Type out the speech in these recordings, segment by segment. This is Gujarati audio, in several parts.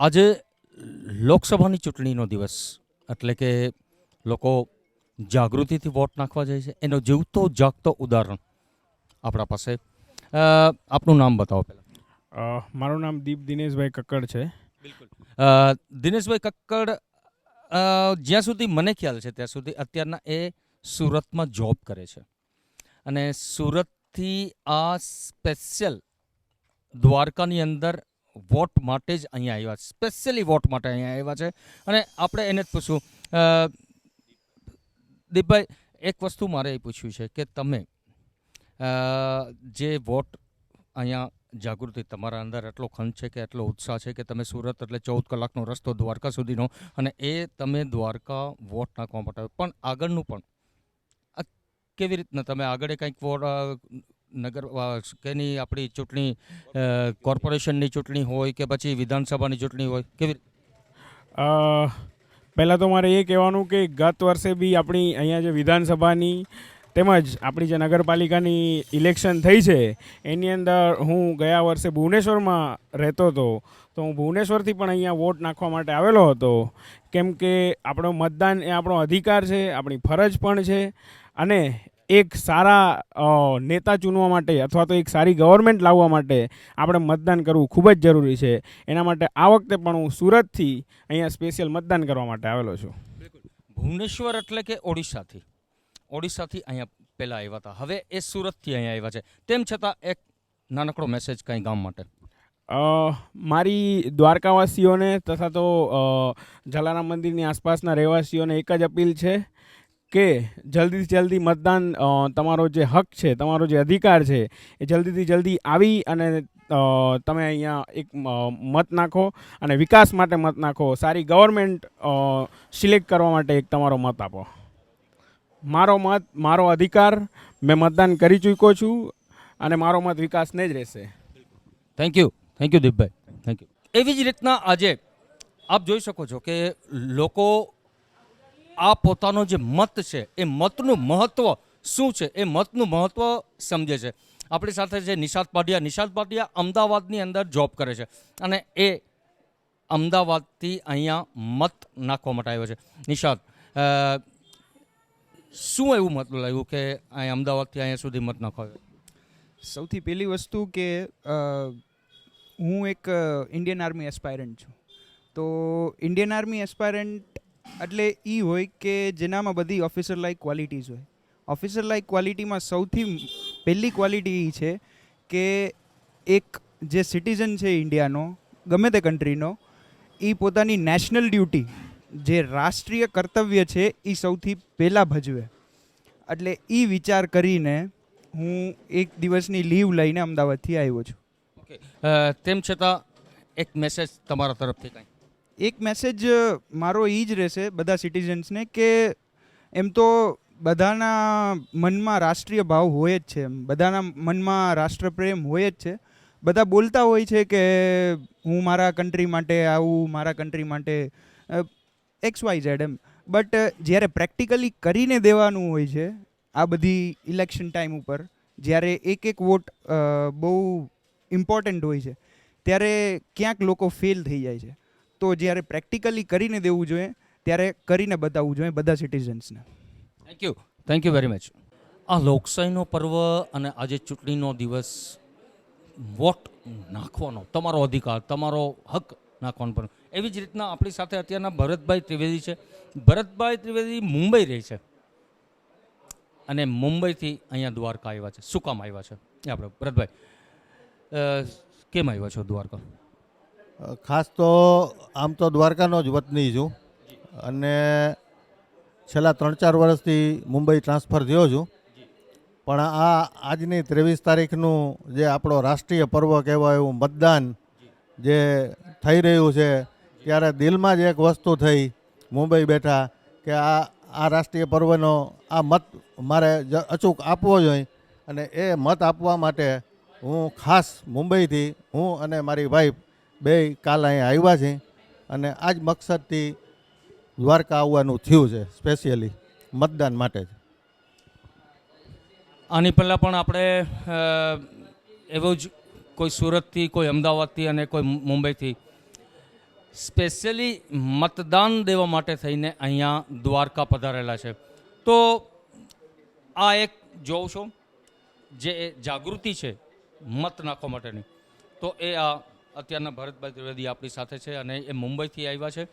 આજે લોકસભાની ચૂંટણીનો દિવસ એટલે કે લોકો જાગૃતિથી વોટ નાખવા જાય છે. એનો જીવતો જાગતો ઉદાહરણ આપણા પાસે. આપનું નામ બતાવો પહેલાં. મારું નામ દીપ દિનેશભાઈ કક્કડ છે. દિનેશભાઈ કક્કડ જ્યાં સુધી મને ખ્યાલ છે ત્યાં સુધી અત્યારના એ સુરતમાં જોબ કરે છે. અને સુરતથી આ સ્પેશિયલ દ્વારકાની અંદર વોટ માટે જ અહીંયા આવ્યા છે સ્પેશિયલી વોટ માટે અહીંયા આવ્યા છે અને આપણે એને જ પૂછવું દીપભાઈ, એક વસ્તુ મારે એ પૂછ્યું છે કે તમે જે વોટ અહીંયા જાગૃતિ તમારા અંદર એટલો ખંત છે કે એટલો ઉત્સાહ છે કે તમે સુરત એટલે ચૌદ કલાકનો રસ્તો દ્વારકા સુધીનો અને એ તમે દ્વારકા વોટ નાખવા માટે. પણ આગળનું પણ કેવી રીતના તમે આગળ કંઈક વોટ નગર કેની આપણી ચૂંટણી કોર્પોરેશનની ચૂંટણી હોય કે પછી વિધાનસભાની ચૂંટણી હોય? કેવી પહેલાં તો મારે એ કહેવાનું કે ગત વર્ષે બી આપણી અહીંયા જે વિધાનસભાની તેમજ આપણી જે નગરપાલિકાની ઇલેક્શન થઈ છે, એની અંદર હું ગયા વર્ષે ભુવનેશ્વરમાં રહેતો હતો, તો હું ભુવનેશ્વરથી પણ અહીંયા વોટ નાખવા માટે આવેલો હતો. કેમ કે આપણો મતદાન એ આપણો અધિકાર છે, આપણી ફરજ પણ છે અને એક સારા નેતા ચૂનવા માટે અથવા તો એક સારી ગવર્મેન્ટ લાવવા માટે આપણે મતદાન કરવું ખૂબ જ જરૂરી છે. એના માટે આ વખતે પણ હું સુરતથી અહીંયા સ્પેશિયલ મતદાન કરવા માટે આવેલો છું. ભુવનેશ્વર એટલે કે ઓડિશાથી. ઓડિશાથી અહીંયા પહેલાં આવ્યા હતા. હવે એ સુરતથી અહીંયા આવ્યા છે. તેમ છતાં એક નાનકડો મેસેજ કંઈ ગામ માટે. મારી દ્વારકાવાસીઓને તથા તો જલારામ મંદિરની આસપાસના રહેવાસીઓને એક જ અપીલ છે. કે જલ્દીથી જલ્દી મતદાન તમારો જે હક છે તમારો જે અધિકાર છે એ જલ્દીથી જલ્દી આવી અને તમે અહીંયા એક મત નાખો અને વિકાસ માટે મત નાખો. સારી ગવર્મેન્ટ સિલેક્ટ કરવા માટે એક તમારો મત આપો. મારો મત મારો અધિકાર મેં મતદાન કરી ચૂક્યો છું અને મારો મત વિકાસને જ રહેશે. Thank you thank you Deepbhai thank you એવી જ રીતના આજે આપ જોઈ શકો છો કે લોકો આ પોતાનો જે મત છે, એ મતનું મહત્વ શું છે? એ મતનું મહત્વ સમજે છે. આપણી સાથે છે નિષાદ પાટિયા નિષાદ પાટિયા અમદાવાદની અંદર જોબ કરે છે અને એ અમદાવાદથી અહીંયા મત નાખવા માટે આવ્યો છે. નિષાદ શું એવું મત લાગ્યું કે અહીંયા અમદાવાદથી અહીંયા સુધી મત નાખવા સૌથી પહેલી વસ્તુ કે હું એક ઇન્ડિયન આર્મી એસ્પાયરન્ટ છું. તો ઇન્ડિયન આર્મી એસ્પાયરન્ટ એટલે એ હોય કે જેનામાં બધી ઓફિસર લાઇક ક્વોલિટીઝ હોય. ઓફિસર લાઇક ક્વોલિટીમાં સૌથી પહેલી ક્વોલિટી એ છે કે એક જે સિટીઝન છે ઇન્ડિયાનો, ગમે તે કન્ટ્રીનો એ પોતાની નેશનલ ડ્યુટી જે રાષ્ટ્રીય કર્તવ્ય છે એ સૌથી પહેલાં ભજવે. એટલે એ વિચાર કરીને હું એક દિવસની લીવ લઈને અમદાવાદથી આવ્યો છું. ઓકે તેમ છતાં એક મેસેજ તમારા તરફથી કંઈ. એક મેસેજ મારો એ જ રહેશે બધા સિટીઝન્સને કે એમ તો બધાના મનમાં રાષ્ટ્રીય ભાવ હોય જ છે બધાના મનમાં રાષ્ટ્રપ્રેમ હોય જ છે. બધા બોલતા હોય છે કે હું મારા કન્ટ્રી માટે આવું, મારા કન્ટ્રી માટે એક્સ વાય ઝેડ એમ. બટ જ્યારે પ્રેક્ટિકલી કરીને દેવાનું હોય છે, આ બધી ઇલેક્શન ટાઈમ ઉપર, જ્યારે એક એક વોટ બહુ ઇમ્પોર્ટન્ટ હોય છે, ત્યારે ક્યાંક લોકો ફેલ થઈ જાય છે. તો જ્યારે પ્રેક્ટિકલી કરીને દેવું જોઈએ, ત્યારે કરીને બતાવવું જોઈએ બધા સિટીઝન્સને thank you thank you very much આ લોકશાહીનો પર્વ અને આજે ચૂંટણીનો દિવસ, વોટ નાખવાનો? તમારો અધિકાર, તમારો હક નાખવાનો પણ. એવી જ રીતના આપણી સાથે અત્યારના ભરતભાઈ ત્રિવેદી છે. ભરતભાઈ ત્રિવેદી મુંબઈ રહે છે. અને મુંબઈથી અહીંયા દ્વારકા આવ્યા છે. શું કામ આવ્યા છે? એ આપણે, ભરતભાઈ કેમ આવ્યા છો દ્વારકા? ખાસ તો આમ તો દ્વારકાનો જ વતની છું. અને છેલ્લા ત્રણ ચાર વર્ષથી મુંબઈ ટ્રાન્સફર થયો છું. પણ આ આજની ત્રેવીસ તારીખનું જે આપણો રાષ્ટ્રીય પર્વ કહેવાય એવું મતદાન જે થઈ રહ્યું છે, ત્યારે દિલમાં જ એક વસ્તુ થઈ મુંબઈ બેઠા કે આ આ રાષ્ટ્રીય પર્વનો આ મત મારે અચૂક આપવો જોઈએ અને એ મત આપવા માટે હું ખાસ મુંબઈથી હું અને મારી વાઈફ બે કાલ અહીંયા આવ્યા છે અને આ જ મકસદથી દ્વારકા આવવાનું થયું છે સ્પેશિયલી મતદાન માટે જ. આની પહેલાં પણ આપણે એવું જ કોઈ સુરતથી, કોઈ અમદાવાદથી અને કોઈ મુંબઈથી સ્પેશિયલી મતદાન દેવા માટે થઈને અહીંયા દ્વારકા પધારેલા છે. તો આ એક જોઉં છું, જે જાગૃતિ છે મત નાખવા માટેની. તો એ આ અત્યારના ભરતભાઈ ત્રિવેદી આપણી સાથે છે અને એ મુંબઈથી આવ્યા છે.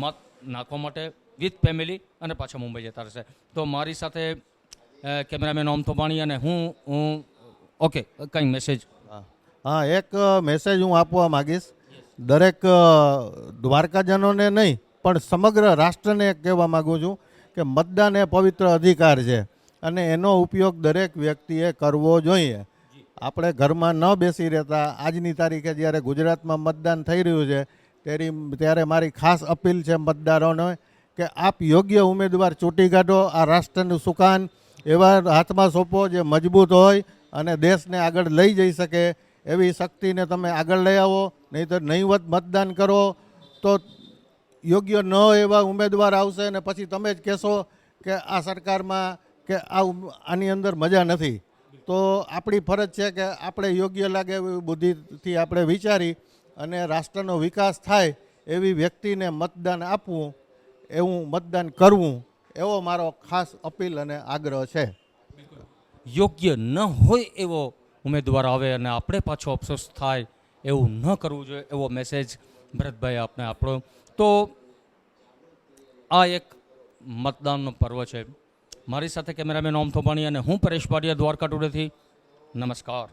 મત નાખવા માટે વિથ ફેમિલી અને પાછા મુંબઈ જતા રહેશે. તો મારી સાથે કેમેરામેન ઓમ થોપાણી અને હું હું, ઓકે, કંઈ મેસેજ હા. એક મેસેજ હું આપવા માગીશ. દરેક દ્વારકાજનોને નહીં, પણ સમગ્ર રાષ્ટ્રને કહેવા માગું છું કે મતદાન એ પવિત્ર અધિકાર છે અને એનો ઉપયોગ દરેક વ્યક્તિએ કરવો જોઈએ. આપણે ઘરમાં ન બેસી રહેતા આજની તારીખે જ્યારે ગુજરાતમાં મતદાન થઈ રહ્યું છે, તેરી ત્યારે મારી ખાસ અપીલ છે મતદારોને કે આપ યોગ્ય ઉમેદવાર ચૂંટી કાઢો, આ રાષ્ટ્રનું સુકાન એવા હાથમાં સોંપો જે મજબૂત હોય અને દેશને આગળ લઈ જઈ શકે એવી શક્તિને તમે આગળ લઈ આવો નહીં તો નહીવત મતદાન કરો તો યોગ્ય ન એવા ઉમેદવાર આવશે અને પછી તમે જ કહેશો કે આ સરકારમાં કે આની અંદર મજા નથી. તો આપણી ફરજ છે કે આપણે યોગ્ય લાગે એવી બુદ્ધિથી આપણે વિચારી અને રાષ્ટ્રનો વિકાસ થાય એવી વ્યક્તિને મતદાન આપવું, એવું મતદાન કરવું, એવો મારો ખાસ અપીલ અને આગ્રહ છે. યોગ્ય ન હોય એવો ઉમેદવાર આવે અને આપણે પાછો અફસોસ થાય એવું ન કરવું જોઈએ એવો મેસેજ ભરતભાઈ આપને આપણો તો આ એક મતદાનનો પર્વ છે. મારી સાથે કેમેરામેન ઓમ થોબાણી અને હું પરેશ પાટિયા દ્વારકા ટુડેથી. નમસ્કાર.